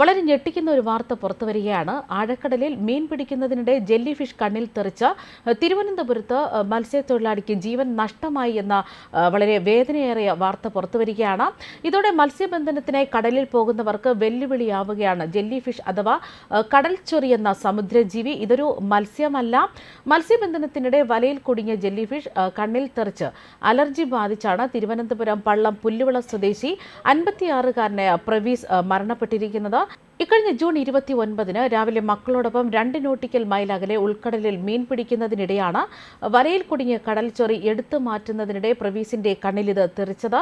വളരെ ഞെട്ടിക്കുന്ന ഒരു വാർത്ത പുറത്തു വരികയാണ്. ആഴക്കടലിൽ മീൻ പിടിക്കുന്നതിനിടെ ജെല്ലി ഫിഷ് കണ്ണിൽ തെറിച്ച് തിരുവനന്തപുരത്ത് മത്സ്യത്തൊഴിലാളിക്ക് ജീവൻ നഷ്ടമായി എന്ന വളരെ വേദനയേറിയ വാർത്ത പുറത്തു വരികയാണ്. ഇതോടെ മത്സ്യബന്ധനത്തിനായി കടലിൽ പോകുന്നവർക്ക് വെല്ലുവിളിയാവുകയാണ് ജെല്ലി ഫിഷ് അഥവാ കടൽ ചൊറി എന്ന സമുദ്രജീവി. ഇതൊരു മത്സ്യമല്ല. മത്സ്യബന്ധനത്തിനിടെ വലയിൽ കുടുങ്ങിയ ജെല്ലി ഫിഷ് കണ്ണിൽ തെറിച്ച് അലർജി ബാധിച്ചാണ് തിരുവനന്തപുരം പള്ളം പുല്ലുവിള സ്വദേശി അൻപത്തിയാറുകാരനെ പ്രവീസ് ആ, മരണപ്പെട്ടിരിക്കുന്നത് ഇക്കഴിഞ്ഞ ജൂൺ ഇരുപത്തി ഒൻപതിന് രാവിലെ മക്കളോടൊപ്പം രണ്ട് നോട്ടിക്കൽ മൈൽ അകലെ ഉൾക്കടലിൽ മീൻ പിടിക്കുന്നതിനിടെയാണ് വരയിൽ കുടുങ്ങിയ കടൽ ചൊറി എടുത്തു മാറ്റുന്നതിനിടെ പ്രവീസിന്റെ കണ്ണിൽ ഇത് തെറിച്ചത്.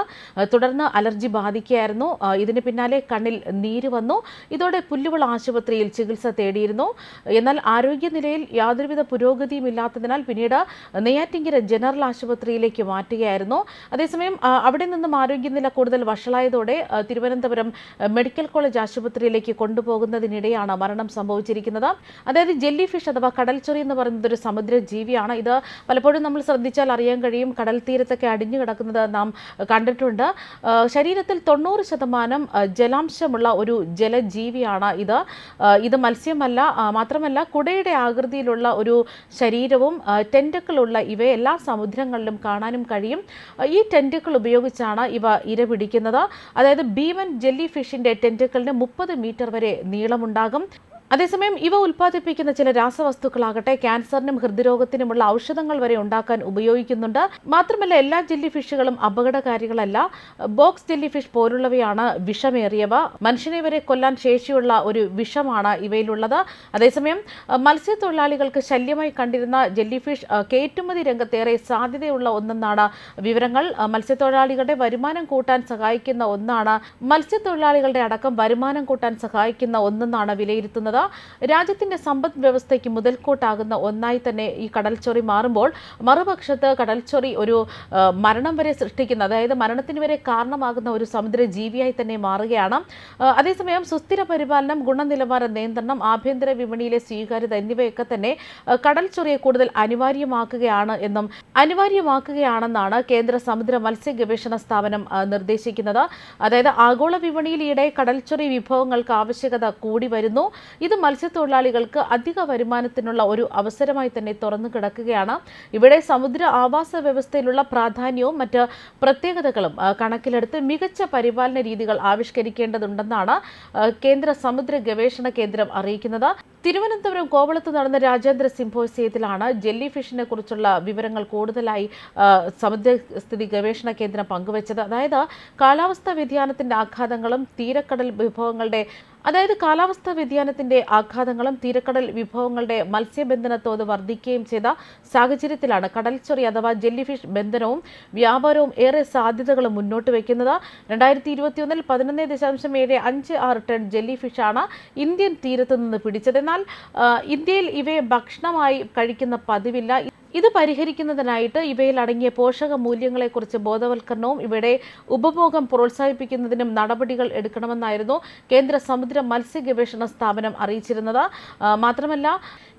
തുടർന്ന് അലർജി ബാധിക്കുകയായിരുന്നു. ഇതിന് പിന്നാലെ കണ്ണിൽ നീര് വന്നു. ഇതോടെ പുല്ലുവിള ആശുപത്രിയിൽ ചികിത്സ തേടിയിരുന്നു. എന്നാൽ ആരോഗ്യനിലയിൽ യാതൊരുവിധ പുരോഗതിയും ഇല്ലാത്തതിനാൽ പിന്നീട് നെയ്യാറ്റിങ്കര ജനറൽ ആശുപത്രിയിലേക്ക് മാറ്റുകയായിരുന്നു. അതേസമയം അവിടെ നിന്നും ആരോഗ്യനില കൂടുതൽ വഷളായതോടെ തിരുവനന്തപുരം മെഡിക്കൽ കോളേജ് ആശുപത്രിയിലേക്ക് കൊണ്ടുപോകുന്നതിനിടെയാണ് മരണം സംഭവിച്ചിരിക്കുന്നത്. അതായത് ജെല്ലി ഫിഷ് അഥവാ കടൽച്ചൊറി എന്ന് പറയുന്നത് ഒരു സമുദ്ര ജീവിയാണ് ഇത് പലപ്പോഴും നമ്മൾ ശ്രദ്ധിച്ചാൽ അറിയാൻ കഴിയും. കടൽ തീരത്തൊക്കെ അടിഞ്ഞു കിടക്കുന്നത് നാം കണ്ടിട്ടുണ്ട്. ശരീരത്തിൽ തൊണ്ണൂറ് ശതമാനം ജലാംശമുള്ള ഒരു ജലജീവിയാണ് ഇത്. ഇത് മത്സ്യമല്ല മാത്രമല്ല കുടയുടെ ആകൃതിയിലുള്ള ഒരു ശരീരവും ടെന്റക്കിളുള്ള ഇവയെ എല്ലാ സമുദ്രങ്ങളിലും കാണാനും കഴിയും. ഈ ടെന്റക്കിൾ ഉപയോഗിച്ചാണ് ഇവ ഇര പിടിക്കുന്നത്. അതായത് ഭീമൻ ജെല്ലി ഫിഷിന്റെ ടെന്റക്കിളിന് മുപ്പത് മീറ്റർ വരെ നീളമുണ്ടാകും. അതേസമയം ഇവ ഉൽപ്പാദിപ്പിക്കുന്ന ചില രാസവസ്തുക്കളാകട്ടെ ക്യാൻസറിനും ഹൃദ്രോഗത്തിനുമുള്ള ഔഷധങ്ങൾ വരെ ഉണ്ടാക്കാൻ ഉപയോഗിക്കുന്നുണ്ട്. മാത്രമല്ല എല്ലാ ജെല്ലി ഫിഷുകളും അപകടകാരികളല്ല. ബോക്സ് ജെല്ലി ഫിഷ് പോലുള്ളവയാണ് വിഷമേറിയവ. മനുഷ്യനെ വരെ കൊല്ലാൻ ശേഷിയുള്ള ഒരു വിഷമാണ് ഇവയിലുള്ളത്. അതേസമയം മത്സ്യത്തൊഴിലാളികൾക്ക് ശല്യമായി കണ്ടിരുന്ന ജെല്ലി ഫിഷ് കയറ്റുമതി രംഗത്തേറെ സാധ്യതയുള്ള ഒന്നെന്നാണ് വിവരങ്ങൾ. മത്സ്യത്തൊഴിലാളികളുടെ വരുമാനം കൂട്ടാൻ സഹായിക്കുന്ന ഒന്നാണ് മത്സ്യത്തൊഴിലാളികളുടെ അടക്കം വരുമാനം കൂട്ടാൻ സഹായിക്കുന്ന ഒന്നെന്നാണ് വിലയിരുത്തുന്നത്. രാജ്യത്തിന്റെ സമ്പദ് വ്യവസ്ഥയ്ക്ക് മുതൽക്കൂട്ടാകുന്ന ഒന്നായി തന്നെ ഈ കടൽച്ചൊറി മാറുമ്പോൾ മറുപക്ഷത്ത് കടൽച്ചൊറി ഒരു മരണം വരെ സൃഷ്ടിക്കുന്ന അതായത് മരണത്തിന് വരെ കാരണമാകുന്ന ഒരു സമുദ്ര ജീവിയായി തന്നെ മാറുകയാണ്. അതേസമയം സുസ്ഥിര പരിപാലനം ഗുണനിലവാര നിയന്ത്രണം ആഭ്യന്തര വിപണിയിലെ സ്വീകാര്യത എന്നിവയൊക്കെ തന്നെ കടൽച്ചൊറിയെ കൂടുതൽ അനിവാര്യമാക്കുകയാണ് എന്നും അനിവാര്യമാക്കുകയാണെന്നാണ് കേന്ദ്ര സമുദ്ര മത്സ്യ ഗവേഷണ സ്ഥാപനം നിർദ്ദേശിക്കുന്നത്. അതായത് ആഗോള വിപണിയിൽ കടൽച്ചൊറി വിഭവങ്ങൾക്ക് ആവശ്യകത കൂടി വരുന്നു. ഇത് മത്സ്യത്തൊഴിലാളികൾക്ക് അധിക വരുമാനത്തിനുള്ള ഒരു അവസരമായി തന്നെ തുറന്നു കിടക്കുകയാണ്. ഇവിടെ സമുദ്ര ആവാസ വ്യവസ്ഥയിലുള്ള പ്രാധാന്യവും മറ്റ് പ്രത്യേകതകളും കണക്കിലെടുത്ത് മികച്ച പരിപാലന രീതികൾ ആവിഷ്കരിക്കേണ്ടതുണ്ടെന്നാണ് കേന്ദ്ര സമുദ്ര ഗവേഷണ കേന്ദ്രം അറിയിക്കുന്നത്. തിരുവനന്തപുരം കോവളത്ത് നടന്ന രാജ്യാന്തര സിംഭോസിയത്തിലാണ് ജെല്ലി ഫിഷിനെ കുറിച്ചുള്ള വിവരങ്ങൾ കൂടുതലായി സമുദ്രസ്ഥിതി ഗവേഷണ കേന്ദ്രം പങ്കുവച്ചത്. അതായത് കാലാവസ്ഥാ വ്യതിയാനത്തിന്റെ ആഘാതങ്ങളും തീരക്കടൽ വിഭവങ്ങളുടെ അതായത് കാലാവസ്ഥാ വ്യതിയാനത്തിന്റെ ആഘാതങ്ങളും തീരക്കടൽ വിഭവങ്ങളുടെ മത്സ്യബന്ധന തോത് വർദ്ധിക്കുകയും ചെയ്ത സാഹചര്യത്തിലാണ് കടൽച്ചൊറി അഥവാ ജെല്ലിഫിഷ് ബന്ധനവും വ്യാപാരവും ഏറെ സാധ്യതകളും മുന്നോട്ട് വയ്ക്കുന്നത് രണ്ടായിരത്തി ഇരുപത്തിയൊന്നിൽ പതിനൊന്ന് ദശാംശം ഏഴ് അഞ്ച് ആറ് ടൺ ഇന്ത്യൻ തീരത്തുനിന്ന് പിടിച്ചത്. എന്നാൽ ഇന്ത്യയിൽ ഇവയെ ഭക്ഷണമായി കഴിക്കുന്ന പതിവില്ല. ഇത് പരിഹരിക്കുന്നതിനായിട്ട് ഇവയിൽ അടങ്ങിയ പോഷക മൂല്യങ്ങളെക്കുറിച്ച് ബോധവൽക്കരണവും ഇവിടെ ഉപഭോഗം പ്രോത്സാഹിപ്പിക്കുന്നതിനും നടപടികൾ എടുക്കണമെന്നായിരുന്നു കേന്ദ്ര സമുദ്ര മത്സ്യ ഗവേഷണ സ്ഥാപനം അറിയിച്ചിരുന്നത്. മാത്രമല്ല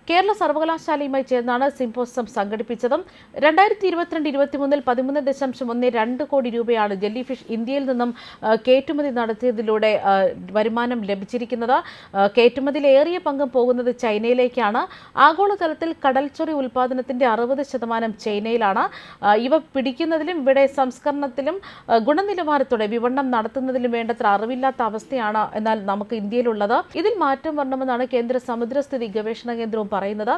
കേരള സർവകലാശാലയുമായി ചേർന്നാണ് സിംപോസം സംഘടിപ്പിച്ചതും. രണ്ടായിരത്തി ഇരുപത്തിരണ്ട് ഇരുപത്തിമൂന്നിൽ പതിമൂന്ന് ദശാംശം ഒന്ന് രണ്ട് കോടി രൂപയാണ് ജെല്ലിഫിഷ് ഇന്ത്യയിൽ നിന്നും കയറ്റുമതി നടത്തിയതിലൂടെ വരുമാനം ലഭിച്ചിരിക്കുന്നത്. കയറ്റുമതിയിലേറിയ പങ്കും പോകുന്നത് ചൈനയിലേക്കാണ്. ആഗോളതലത്തിൽ കടൽച്ചൊറി ഉൽപ്പാദനത്തിന്റെ അറുപത് ശതമാനം ചൈനയിലാണ്. ഇവ പിടിക്കുന്നതിലും ഇവിടെ സംസ്കരണത്തിലും ഗുണനിലവാരത്തോടെ വിപണനം നടത്തുന്നതിലും വേണ്ടത്ര അറിവില്ലാത്ത അവസ്ഥയാണ് എന്നാൽ നമുക്ക് ഇന്ത്യയിലുള്ളത്. ഇതിൽ മാറ്റം വരണമെന്നാണ് കേന്ദ്ര സമുദ്രസ്ഥിതി ഗവേഷണ കേന്ദ്രവും പറയുന്നത്.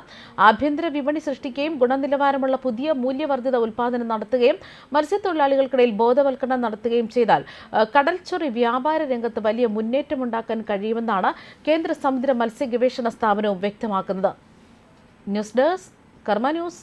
ആഭ്യന്തര വിപണി സൃഷ്ടിക്കുകയും ഗുണനിലവാരമുള്ള പുതിയ മൂല്യവർദ്ധിത ഉൽപ്പാദനം നടത്തുകയും മത്സ്യത്തൊഴിലാളികൾക്കിടയിൽ ബോധവൽക്കരണം നടത്തുകയും ചെയ്താൽ കടൽച്ചൊറി വ്യാപാര രംഗത്ത് വലിയ മുന്നേറ്റമുണ്ടാക്കാൻ കഴിയുമെന്നാണ് കേന്ദ്ര സമുദ്ര മത്സ്യ ഗവേഷണ സ്ഥാപനവും വ്യക്തമാക്കുന്നത്. News desk Karma news.